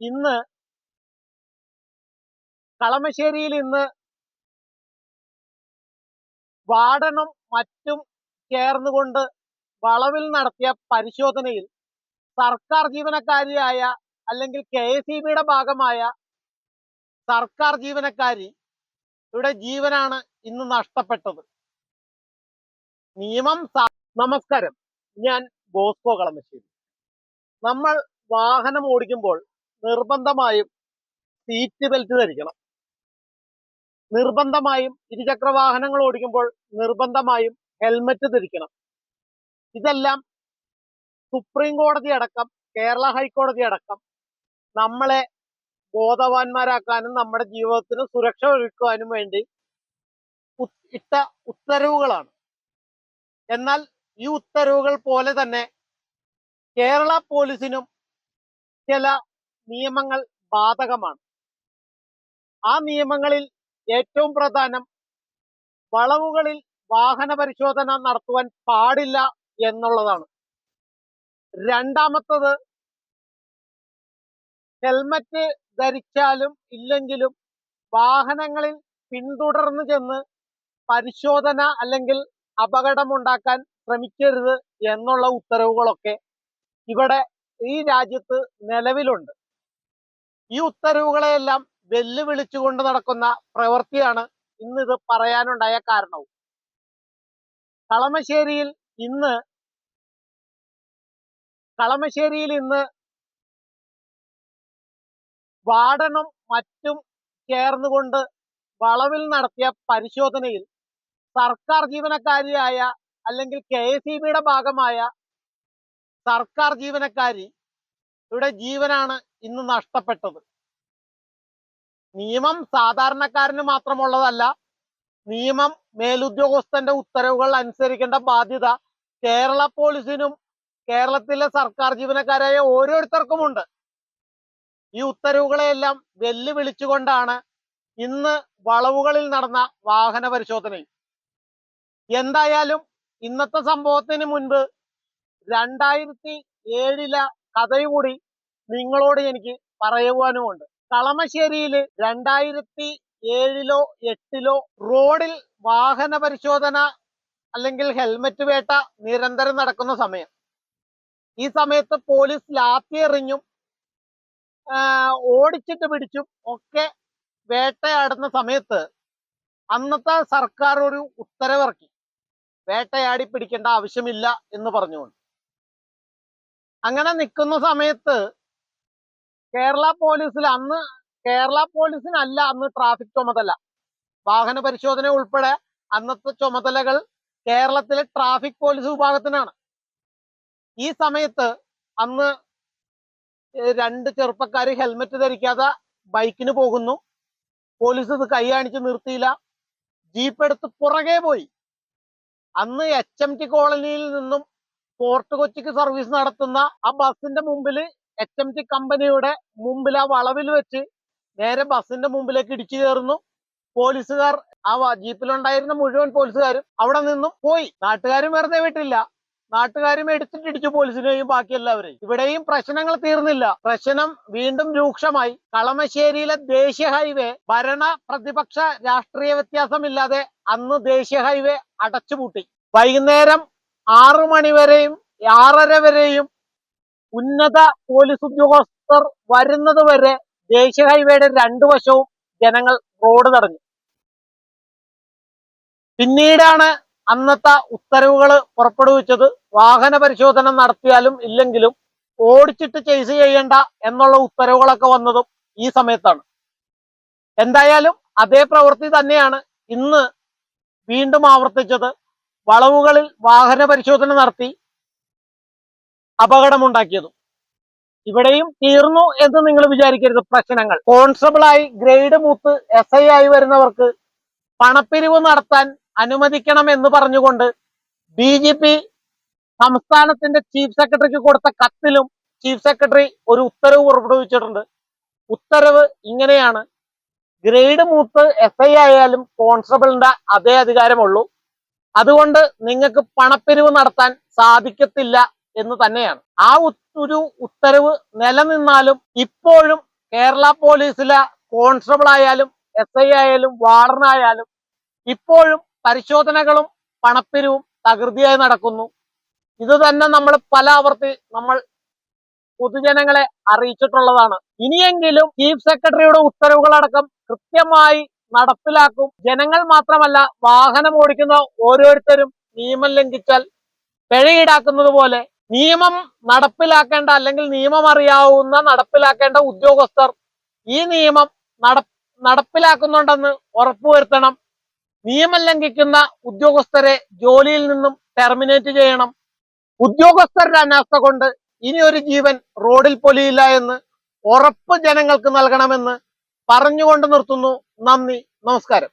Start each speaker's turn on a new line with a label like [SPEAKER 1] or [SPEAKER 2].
[SPEAKER 1] ഇന്ന് കളമശ്ശേരിയിൽ ഇന്ന് വാടണം മറ്റും ചേർന്നുകൊണ്ട് വളവിൽ നടത്തിയ പരിശോധനയിൽ സർക്കാർ ജീവനക്കാരിയായ അല്ലെങ്കിൽ കെ എസ് ഇ ബിയുടെ ഭാഗമായ സർക്കാർ ജീവനക്കാരി ഇവിടെ ജീവനാണ് ഇന്ന് നഷ്ടപ്പെട്ടത്. നിയമം നമസ്കാരം. ഞാൻ ബോസ്കോ കളമശ്ശേരി. നമ്മൾ വാഹനം ഓടിക്കുമ്പോൾ നിർബന്ധമായും സീറ്റ് ബെൽറ്റ് ധരിക്കണം. നിർബന്ധമായും ഇരുചക്ര വാഹനങ്ങൾ ഓടിക്കുമ്പോൾ നിർബന്ധമായും ഹെൽമറ്റ് ധരിക്കണം. ഇതെല്ലാം സുപ്രീം കോടതി അടക്കം കേരള ഹൈക്കോടതി അടക്കം നമ്മളെ ബോധവാന്മാരാക്കാനും നമ്മുടെ ജീവിതത്തിന് സുരക്ഷ ഒരുക്കുവാനും വേണ്ടി ഇട്ട ഉത്തരവുകളാണ്. എന്നാൽ ഈ ഉത്തരവുകൾ പോലെ തന്നെ കേരള പോലീസിനും ചില നിയമങ്ങൾ ബാധകമാണ്. ആ നിയമങ്ങളിൽ ഏറ്റവും പ്രധാനം വളവുകളിൽ വാഹന പരിശോധന നടത്തുവാൻ പാടില്ല എന്നുള്ളതാണ്. രണ്ടാമത്തത് ഹെൽമറ്റ് ധരിച്ചാലും ഇല്ലെങ്കിലും വാഹനങ്ങളിൽ പിന്തുടർന്ന് ചെന്ന് പരിശോധന അല്ലെങ്കിൽ അപകടമുണ്ടാക്കാൻ ശ്രമിക്കരുത് എന്നുള്ള ഉത്തരവുകളൊക്കെ ഇവിടെ ഈ രാജ്യത്ത് നിലവിലുണ്ട്. ഈ ഉത്തരവുകളെയെല്ലാം വെല്ലുവിളിച്ചുകൊണ്ട് നടക്കുന്ന പ്രവൃത്തിയാണ് ഇന്ന് ഇത് പറയാനുണ്ടായ കാരണവും കളമശ്ശേരിയിൽ ഇന്ന് കളമശ്ശേരിയിൽ ഇന്ന് വാടനും മറ്റും ചേർന്നുകൊണ്ട് വളവിൽ നടത്തിയ പരിശോധനയിൽ സർക്കാർ ജീവനക്കാരിയായ അല്ലെങ്കിൽ കെ എസ് ഭാഗമായ സർക്കാർ ജീവനക്കാരി ഇവിടെ ജീവനാണ് ഇന്ന് നഷ്ടപ്പെട്ടത്. നിയമം സാധാരണക്കാരന് മാത്രമുള്ളതല്ല നിയമം മേലുദ്യോഗസ്ഥന്റെ ഉത്തരവുകൾ അനുസരിക്കേണ്ട ബാധ്യത കേരള പോലീസിനും കേരളത്തിലെ സർക്കാർ ജീവനക്കാരായ ഓരോരുത്തർക്കുമുണ്ട്. ഈ ഉത്തരവുകളെയെല്ലാം വെല്ലുവിളിച്ചുകൊണ്ടാണ് ഇന്ന് വളവുകളിൽ നടന്ന വാഹന പരിശോധനയും. എന്തായാലും ഇന്നത്തെ സംഭവത്തിന് മുൻപ് രണ്ടായിരത്തി ഏഴിലെ കഥയുകൂടി നിങ്ങളോട് എനിക്ക് പറയുവാനുമുണ്ട്. കളമശ്ശേരിയിൽ രണ്ടായിരത്തി ഏഴിലോ എട്ടിലോ റോഡിൽ വാഹന പരിശോധന അല്ലെങ്കിൽ ഹെൽമറ്റ് വേട്ട നിരന്തരം നടക്കുന്ന സമയം. ഈ സമയത്ത് പോലീസ് ലാത്തി എറിഞ്ഞും ഓടിച്ചിട്ട് പിടിച്ചും ഒക്കെ വേട്ടയാടുന്ന സമയത്ത് അന്നത്തെ സർക്കാർ ഒരു ഉത്തരവിറക്കി. വേട്ടയാടി പിടിക്കേണ്ട ആവശ്യമില്ല എന്ന് പറഞ്ഞുകൊണ്ട്. അങ്ങനെ നിൽക്കുന്ന സമയത്ത് കേരള പോലീസിൽ അന്ന് കേരള പോലീസിനല്ല അന്ന് ട്രാഫിക് ചുമതല. വാഹന പരിശോധന ഉൾപ്പെടെ അന്നത്തെ ചുമതലകൾ കേരളത്തിലെ ട്രാഫിക് പോലീസ് വിഭാഗത്തിനാണ്. ഈ സമയത്ത് അന്ന് രണ്ട് ചെറുപ്പക്കാർ ഹെൽമെറ്റ് ധരിക്കാതെ ബൈക്കിന് പോകുന്നു. പോലീസ് ഇത് കൈ കാണിച്ച് നിർത്തിയില്ല. ജീപ്പ് എടുത്ത് പുറകെ പോയി. അന്ന് എച്ച് എം ടി കോളനിയിൽ നിന്നും ഫോർട്ട് കൊച്ചിക്ക് സർവീസ് നടത്തുന്ന ആ ബസിന്റെ മുമ്പിൽ എച്ച് എം ടി കമ്പനിയുടെ മുമ്പിൽ ആ വളവിൽ വെച്ച് നേരെ ബസിന്റെ മുമ്പിലേക്ക് ഇടിച്ചു കയറുന്നു. പോലീസുകാർ ആ ജീപ്പിലുണ്ടായിരുന്ന മുഴുവൻ പോലീസുകാരും അവിടെ നിന്നും പോയി. നാട്ടുകാരും വെറുതെ വിട്ടില്ല. നാട്ടുകാരും എടുത്തിട്ടിടിച്ചു പോലീസിനെയും ബാക്കി എല്ലാവരെയും. ഇവിടെയും പ്രശ്നങ്ങൾ തീർന്നില്ല. പ്രശ്നം വീണ്ടും രൂക്ഷമായി. കളമശ്ശേരിയിലെ ദേശീയ ഹൈവേ ഭരണ പ്രതിപക്ഷ രാഷ്ട്രീയ വ്യത്യാസമില്ലാതെ അന്ന് ദേശീയ ഹൈവേ അടച്ചുപൂട്ടി. വൈകുന്നേരം ആറു മണിവരെയും ആറര വരെയും ഉന്നത പോലീസ് ഉദ്യോഗസ്ഥർ വരുന്നത് വരെ ദേശീയ ഹൈവേയുടെ രണ്ടു വശവും ജനങ്ങൾ റോഡ് തടഞ്ഞു. പിന്നീടാണ് അന്നത്തെ ഉത്തരവുകൾ പുറപ്പെടുവിച്ചത്. വാഹന പരിശോധന നടത്തിയാലും ഇല്ലെങ്കിലും ഓടിച്ചിട്ട് ചെയ്സ് ചെയ്യേണ്ട എന്നുള്ള ഉത്തരവുകളൊക്കെ വന്നതും ഈ സമയത്താണ്. എന്തായാലും അതേ പ്രവൃത്തി തന്നെയാണ് ഇന്ന് വീണ്ടും ആവർത്തിച്ചത്. വളവുകളിൽ വാഹന പരിശോധന നടത്തി അപകടമുണ്ടാക്കിയതും. ഇവിടെയും തീർന്നു എന്ന് നിങ്ങൾ വിചാരിക്കരുത് പ്രശ്നങ്ങൾ. കോൺസ്റ്റബിളായി ഗ്രേഡ് മൂത്ത് എസ് ഐ ആയി വരുന്നവർക്ക് പണപ്പിരിവ് നടത്താൻ അനുവദിക്കണം എന്ന് പറഞ്ഞുകൊണ്ട് ബി ജെ പി സംസ്ഥാനത്തിന്റെ ചീഫ് സെക്രട്ടറിക്ക് കൊടുത്ത കത്തിലും ചീഫ് സെക്രട്ടറി ഒരു ഉത്തരവ് പുറപ്പെടുവിച്ചിട്ടുണ്ട്. ഉത്തരവ് ഇങ്ങനെയാണ്. ഗ്രേഡ് മൂത്ത് എസ് ഐ ആയാലും കോൺസ്റ്റബിളിന്റെ അതേ അധികാരമുള്ളൂ. അതുകൊണ്ട് നിങ്ങൾക്ക് പണപ്പിരിവ് നടത്താൻ സാധിക്കത്തില്ല എന്ന് തന്നെയാണ്. ആ ഒരു ഉത്തരവ് നിലനിന്നാലും ഇപ്പോഴും കേരള പോലീസിലെ കോൺസ്റ്റബിൾ ആയാലും എസ് ഐ ആയാലും വാർഡനായാലും ഇപ്പോഴും പരിശോധനകളും പണപ്പിരിവും തകൃതിയായി നടക്കുന്നു. ഇത് തന്നെ നമ്മൾ പല ആവർത്തി നമ്മൾ പൊതുജനങ്ങളെ അറിയിച്ചിട്ടുള്ളതാണ്. ഇനിയെങ്കിലും ചീഫ് സെക്രട്ടറിയുടെ ഉത്തരവുകളടക്കം കൃത്യമായി നടപ്പിലാക്കും. ജനങ്ങൾ മാത്രമല്ല വാഹനം ഓടിക്കുന്ന ഓരോരുത്തരും നിയമം ലംഘിച്ചാൽ പിഴ ഈടാക്കുന്നത് പോലെ നിയമം നടപ്പിലാക്കേണ്ട അല്ലെങ്കിൽ നിയമം അറിയാവുന്ന നടപ്പിലാക്കേണ്ട ഉദ്യോഗസ്ഥർ ഈ നിയമം നട നടപ്പിലാക്കുന്നുണ്ടെന്ന് ഉറപ്പുവരുത്തണം. നിയമം ലംഘിക്കുന്ന ഉദ്യോഗസ്ഥരെ ജോലിയിൽ നിന്നും ടെർമിനേറ്റ് ചെയ്യണം. ഉദ്യോഗസ്ഥരുടെ അനാസ്ഥ കൊണ്ട് ഇനി ഒരു ജീവൻ റോഡിൽ പൊലിയില്ല എന്ന് ഉറപ്പ് ജനങ്ങൾക്ക് നൽകണമെന്ന് പറഞ്ഞുകൊണ്ട് നിർത്തുന്നു നന്ദി. നമസ്കാരം.